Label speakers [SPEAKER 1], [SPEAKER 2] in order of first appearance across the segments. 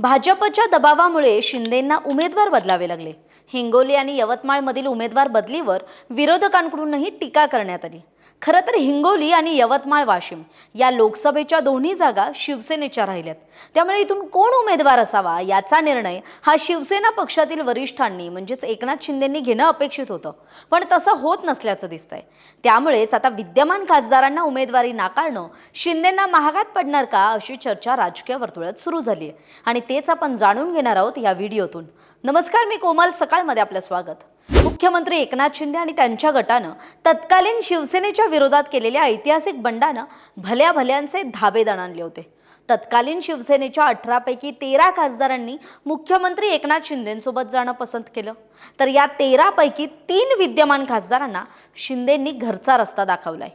[SPEAKER 1] भाजपच्या दबावामुळे शिंदेंना उमेदवार बदलावे लागले. हिंगोली आणि यवतमाळमधील उमेदवार बदलीवर विरोधकांकडूनही टीका करण्यात आली. खरं तर हिंगोली आणि यवतमाळ वाशिम या लोकसभेच्या दोन्ही जागा शिवसेनेच्या राहिल्यात. त्यामुळे इथून कोण उमेदवार असावा याचा निर्णय हा शिवसेना पक्षातील वरिष्ठांनी म्हणजेच एकनाथ शिंदेंनी घेणं अपेक्षित होतं. पण तसं होत नसल्याचं दिसतंय. त्यामुळेच आता विद्यमान खासदारांना उमेदवारी नाकारणं शिंदेंना महागात पडणार का अशी चर्चा राजकीय वर्तुळात सुरू झाली आहे आणि तेच आपण जाणून घेणार आहोत या व्हिडिओतून. नमस्कार मी कोमल. सकाळमध्ये आपलं स्वागत. मुख्यमंत्री एकनाथ शिंदे आणि त्यांच्या गटानं तत्कालीन शिवसेनेच्या विरोधात केलेल्या ऐतिहासिक बंडानं भल्या भल्यांचे धाबेदाण आणले होते. तत्कालीन शिवसेनेच्या अठरापैकी तेरा खासदारांनी मुख्यमंत्री एकनाथ शिंदेंसोबत जाणं पसंत केलं. तर या तेरापैकी तीन विद्यमान खासदारांना शिंदेंनी घरचा रस्ता दाखवलाय.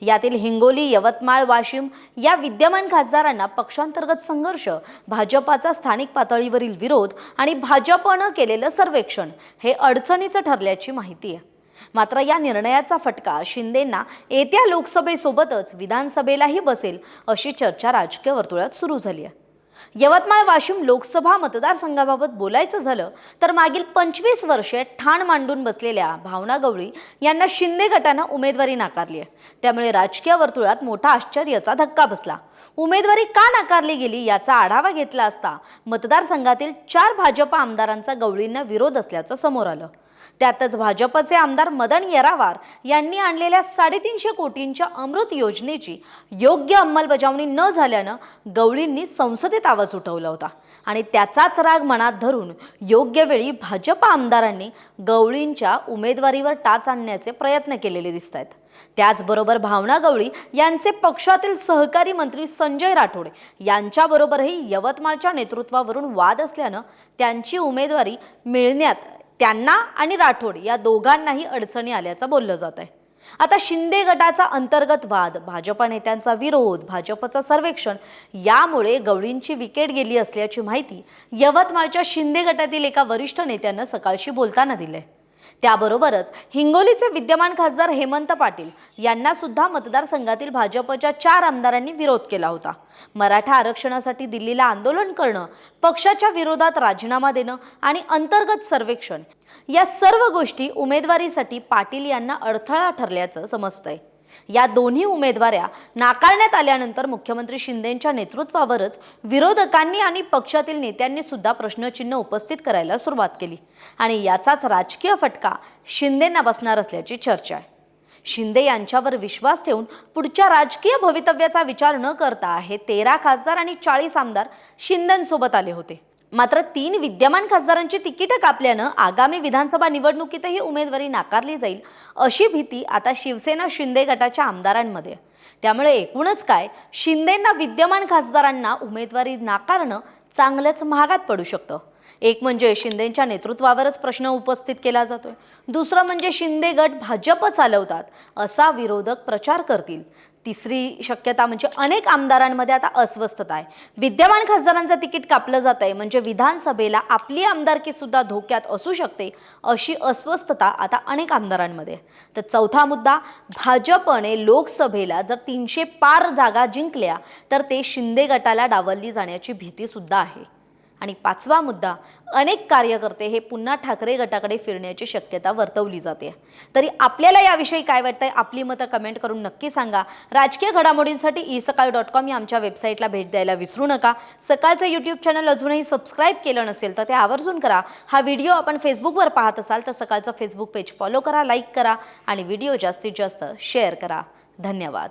[SPEAKER 1] यातील हिंगोली यवतमाळ वाशिम या विद्यमान खासदारांना पक्षांतर्गत संघर्ष भाजपाचा स्थानिक पातळीवरील विरोध आणि भाजपनं केलेलं सर्वेक्षण हे अडचणीचं ठरल्याची माहिती आहे. मात्र या निर्णयाचा फटका शिंदेंना येत्या लोकसभेसोबतच विधानसभेलाही बसेल अशी चर्चा राजकीय वर्तुळात सुरू झाली आहे. यवतमाळ वाशिम लोकसभा मतदारसंघाबाबत बोलायचं झालं तर मागील पंचवीस वर्षे ठाण मांडून बसलेल्या भावना गवळी यांना शिंदे गटानं उमेदवारी नाकारली आहे. त्यामुळे राजकीय वर्तुळात मोठा आश्चर्याचा धक्का बसला. उमेदवारी का नाकारली गेली याचा आढावा घेतला असता मतदारसंघातील चार भाजप आमदारांचा गवळींना विरोध असल्याचं समोर आलं. त्यातच भाजपचे आमदार मदन येरावार यांनी आणलेल्या साडेतीनशे कोटींच्या अमृत योजनेची योग्य अंमलबजावणी न झाल्यानं गवळींनी संसदेत आवाज उठवला होता. आणि त्याचाच राग मनात धरून योग्य वेळी भाजप आमदारांनी गवळींच्या उमेदवारीवर टाच आणण्याचे प्रयत्न केलेले दिसत आहेत त्याचबरोबर भावना गवळी यांचे पक्षातील सहकारी मंत्री संजय राठोड यांच्याबरोबरही यवतमाळच्या नेतृत्वावरून वाद असल्यानं त्यांची उमेदवारी मिळण्यात त्यांना आणि राठोड या दोघांनाही अडचणी आल्याचं बोललं जात आहे आता शिंदे गटाचा अंतर्गत वाद भाजपा नेत्यांचा विरोध भाजपचं सर्वेक्षण यामुळे गवळींची विकेट गेली असल्याची माहिती यवतमाळच्या शिंदे गटातील एका वरिष्ठ नेत्यानं सकाळशी बोलताना दिलंय. त्याबरोबरच हिंगोलीचे विद्यमान खासदार हेमंत पाटील यांना सुद्धा मतदारसंघातील भाजपच्या चार आमदारांनी विरोध केला होता. मराठा आरक्षणासाठी दिल्लीला आंदोलन करणं पक्षाच्या विरोधात राजीनामा देणं आणि अंतर्गत सर्वेक्षण या सर्व गोष्टी उमेदवारीसाठी पाटील यांना अडथळा ठरल्याचं समजतंय. या दोन्ही उमेदवाऱ्या नाकारण्यात आल्यानंतर मुख्यमंत्री शिंदेंच्या नेतृत्वावरच विरोधकांनी आणि पक्षातील नेत्यांनी सुद्धा प्रश्नचिन्ह उपस्थित करायला सुरुवात केली. आणि याचाच राजकीय फटका शिंदेंना बसणार असल्याची चर्चा आहे. शिंदे यांच्यावर विश्वास ठेवून पुढच्या राजकीय भवितव्याचा विचार न करता हे तेरा खासदार आणि चाळीस आमदार शिंदेंसोबत आले होते. मात्र तीन विद्यमान खासदारांची तिकीटं कापल्यानं आगामी विधानसभा निवडणुकीतही उमेदवारी नाकारली जाईल अशी भीती आता शिवसेना शिंदे गटाच्या आमदारांमध्ये. त्यामुळे एकूणच काय शिंदेंना विद्यमान खासदारांना उमेदवारी नाकारणं चांगलंच महागात पडू शकतं. एक म्हणजे शिंदेंच्या नेतृत्वावरच प्रश्न उपस्थित केला जातोय. दुसरं म्हणजे शिंदे गट भाजप चालवतात असा विरोधक प्रचार करतील. तिसरी शक्यता म्हणजे अनेक आमदारांमध्ये आता अस्वस्थता आहे. विद्यमान खासदारांचं तिकीट कापलं जात आहे म्हणजे विधानसभेला आपली आमदारकी सुद्धा धोक्यात असू शकते अशी अस्वस्थता आता अनेक आमदारांमध्ये आहे. तर चौथा मुद्दा भाजपने लोकसभेला जर तीनशे पार जागा जिंकल्या तर ते शिंदे गटाला डावलली जाण्याची भीती सुद्धा आहे. आणि पाचवा मुद्दा अनेक कार्यकर्ते हे पुन्हा ठाकरे गटाकडे फिरण्याची शक्यता वर्तवली जाते. तरी आपल्याला याविषयी काय वाटतंय? आपली मतं कमेंट करून नक्की सांगा. राजकीय घडामोडींसाठी ई सकाळ डॉट कॉम या आमच्या वेबसाईटला भेट द्यायला विसरू नका. सकाळचं यूट्यूब चॅनल अजूनही सबस्क्राईब केलं नसेल तर ते आवर्जून करा. हा व्हिडिओ आपण फेसबुकवर पाहत असाल तर सकाळचं फेसबुक पेज फॉलो करा लाईक करा आणि व्हिडिओ जास्तीत जास्त शेअर करा. धन्यवाद.